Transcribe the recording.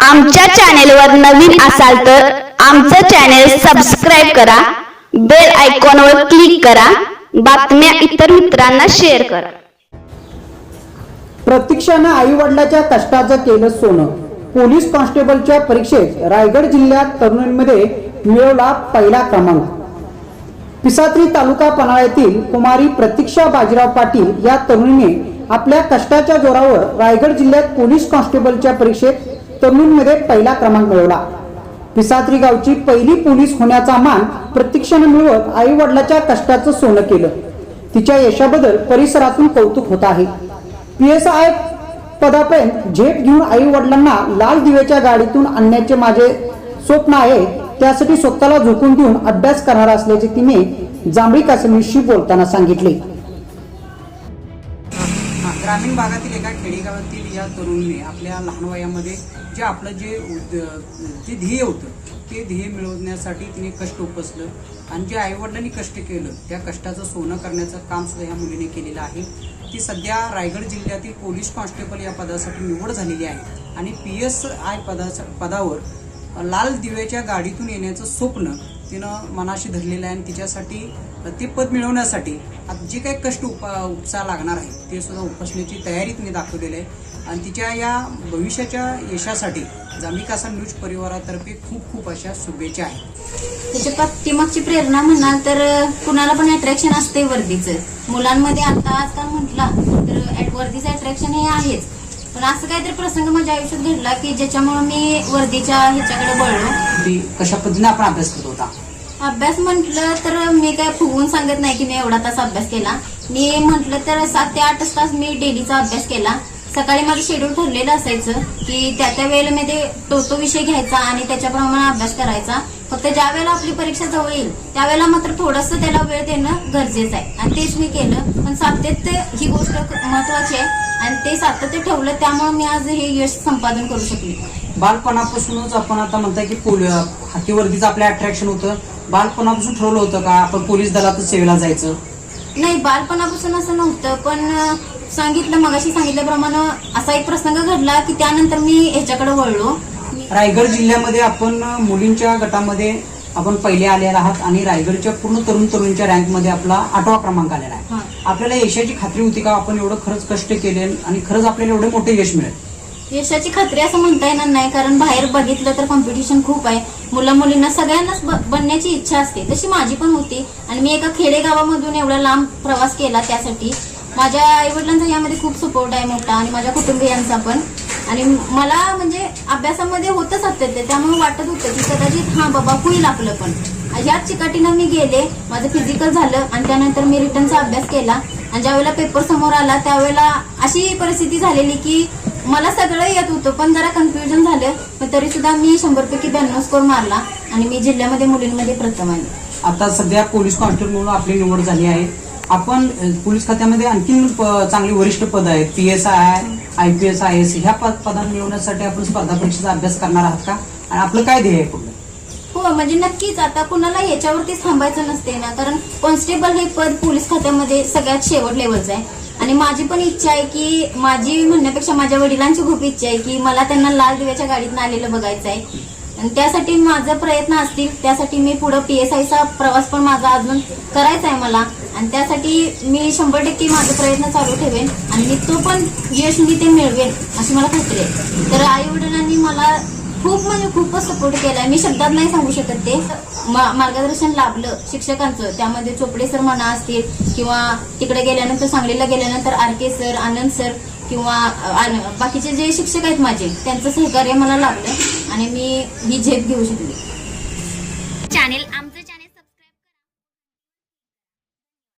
आमच्या चॅनेलवर नवीन असाल तर आमचं चॅनेल सबस्क्राईब करा बेल आयकॉनवर क्लिक करा बातम्या इतर मित्रांना शेअर करा. प्रतीक्षानं आई वडिलाच्या कष्टाचं केलं सोनं. पोलीस कॉन्स्टेबलच्या परीक्षेत रायगड जिल्ह्यात तरुणींमध्ये मिळवला पहिला क्रमांक. पिसात्री तालुका पन्हाळ्यातील कुमारी प्रतीक्षा बाजीराव पाटील या तरुणीने आपल्या कष्टाच्या जोरावर रायगड जिल्ह्यात पोलीस कॉन्स्टेबलच्या परीक्षेत तरुणींमध्ये पहिला क्रमांक मिळवला पिसात्री गावची पहिली पोलीस होण्याचा मान प्रतीक्षानं मिळवत आई वडिलाच्या कष्टाचं सोनं केलं. तिच्या यशाबद्दल परिसरातून कौतुक होत आहे. पी एस आय पदापर्यंत झेप घेऊन आई वडिलांना लाल दिव्याच्या गाडीतून आणण्याचे माझे स्वप्न आहे त्यासाठी स्वतःला झोकून देऊन अभ्यास करणार असल्याचे तिने जांभळी कासमीशी बोलताना सांगितले. ग्रामीण भागातील एका खेडेगावातील या तरुणीने आपल्या लहान वयामध्ये जे आपलं जे उद- जे ध्येय होतं ते ध्येय मिळवण्यासाठी तिने कष्ट उपसलं आणि जे आईवडिलांनी कष्ट केलं त्या कष्टाचं सोनं करण्याचं काम सुद्धा ह्या मुलीने केलेलं आहे. ती सध्या रायगड जिल्ह्यातील पोलीस कॉन्स्टेबल या पदासाठी निवड झालेली आहे आणि पी एस आय पदाच्या पदावर लाल दिव्याच्या गाडीतून येण्याचं स्वप्न तिनं मनाशी धरलेलं आहे आणि तिच्यासाठी ते पद मिळवण्यासाठी आता जे काही कष्ट उपा उपसा लागणार आहे ते सुद्धा उपसण्याची तयारी तिने दाखवलेली आहे. आणि तिच्या या भविष्याच्या यशासाठी जामिकासा न्यूज परिवारातर्फे खूप खूप अशा शुभेच्छा आहेत. त्याच्या पाठीमागची प्रेरणा म्हणाल तर कुणाला पण अट्रॅक्शन असते वर्दीचं. मुलांमध्ये आता आता म्हटला तर ॲट- वर्दीचं अट्रॅक्शन हे आहेच. पण असं काहीतरी प्रसंग माझ्या आयुष्यात घडला की ज्याच्यामुळे मी वर्दीच्या ह्याच्याकडे वळलो. कशा पद्धतीने आपण अभ्यास करत होता? अभ्यास म्हटलं तर मी काय फुगवून सांगत नाही की मी एवढा तास अभ्यास केला. मी म्हटलं तर सात ते आठ तास मी डेलीचा अभ्यास केला. सकाळी माझं शेड्यूल ठरलेलं असायचं की त्या त्या वेळेला मी ते तो तो विषय घ्यायचा आणि त्याच्याप्रमाणे अभ्यास करायचा. फक्त ज्या वेळेला आपली परीक्षा जवळ येईल त्यावेळेला मात्र थोडंसं त्याला वेळ देणं गरजेचं आहे. आणि तेच मी केलं. पण सातत्य ही गोष्ट महत्वाची आहे. आणि ते सातत्य ठेवलं त्यामुळे मी आज हे यश संपादन करू शकले. बालपणापासूनच आपण आता म्हणताय की पोल हातीवरतीच आपलं अट्रॅक्शन होतं. बालपणापासून ठरवलं होतं का आपण पोलीस दलातच सेवेला जायचं? नाही बालपणापासून असं नव्हतं पण सांगितलं मगाशी सांगितल्याप्रमाणे असा एक प्रसंग घडला की त्यानंतर मी ह्याच्याकडे वळलो. रायगड जिल्ह्यामध्ये आपण मुलींच्या गटामध्ये आपण पहिले आलेला आहात आणि रायगडच्या पूर्ण तरुण तरुणीच्या रँकमध्ये आपला आठवा क्रमांक आलेला आहे. आपल्याला यशाची खात्री होती का? आपण एवढं खरंच कष्ट केले आणि खरंच आपल्याला एवढे मोठे यश मिळेल. यशाची खात्री असं म्हणता येणार नाही कारण बाहेर बघितलं तर कॉम्पिटिशन खूप आहे. मुलं मुलींना सगळ्यांनाच ब- बनण्याची इच्छा असते. तशी माझी पण होती. आणि मी एका खेडेगावामधून एवढा लांब प्रवास केला त्यासाठी. माझ्या आईवडिलांचा यामध्ये खूप सपोर्ट आहे मोठा आणि माझ्या कुटुंबियांचा पण. आणि मला म्हणजे अभ्यासामध्ये होतं सातत्य त्यामुळे वाटत होतं की कदाचित हा बाबा होईल आपलं पण. ह्याच चिकाटीनं मी गेले. माझं फिजिकल झालं आणि त्यानंतर मी रिटर्नचा अभ्यास केला. आणि ज्यावेळेला पेपर समोर आला त्यावेळेला अशी परिस्थिती झालेली की मला सगळं येत होतं पण जरा कन्फ्युजन झालं. पण तरी सुद्धा मी शंभर पैकी ब्याण्णव स्कोर मारला आणि मी जिल्ह्यामध्ये मुलींमध्ये प्रथम आले आता सध्या पोलीस कॉन्स्टेबल म्हणून आपली निवड झाली आहे. आपण पोलीस खात्यामध्ये आणखीन चांगली वरिष्ठ पद आहेत. P S I I P S I S ह्या पद पदां मिळवण्यासाठी आपण स्पर्धा परीक्षेचा अभ्यास करणार आहात का? आणि आपलं काय ध्येय आहे हो म्हणजे नक्कीच. आता कुणाला याच्यावरतीच थांबायचं नसते ना. कारण कॉन्स्टेबल हे पद पोलीस खात्यामध्ये सगळ्यात शेवट लेवलचं आहे. आणि माझी पण इच्छा आहे की माझी म्हणण्यापेक्षा माझ्या वडिलांची खूप इच्छा आहे की मला त्यांना लाल दिव्याच्या गाडीतून आलेलं बघायचं आहे. आणि त्यासाठी माझा प्रयत्न असतील. त्यासाठी मी पुढं पी एस आयचा प्रवास पण माझा अजून करायचा आहे मला. आणि त्यासाठी मी शंभर टक्के माझा प्रयत्न चालू ठेवेन. आणि मी तो पण यश मी ते मिळवेन अशी मला खात्री आहे. तर आई वडिलांनी मला खूप म्हणजे खूपच सपोर्ट केलाय. मी शब्दात नाही सांगू शकत ते. मार्गदर्शन लाभलं शिक्षकांचं. त्यामध्ये चोपडे सर म्हणा असतील किंवा तिकडे गेल्यानंतर सांगलीला गेल्यानंतर R K sir Anand sir किंवा बाकीचे जे शिक्षक आहेत माझे त्यांचं सहकार्य मला लाभलं आणि मी ही झेप घेऊ शकले. चॅनेल आम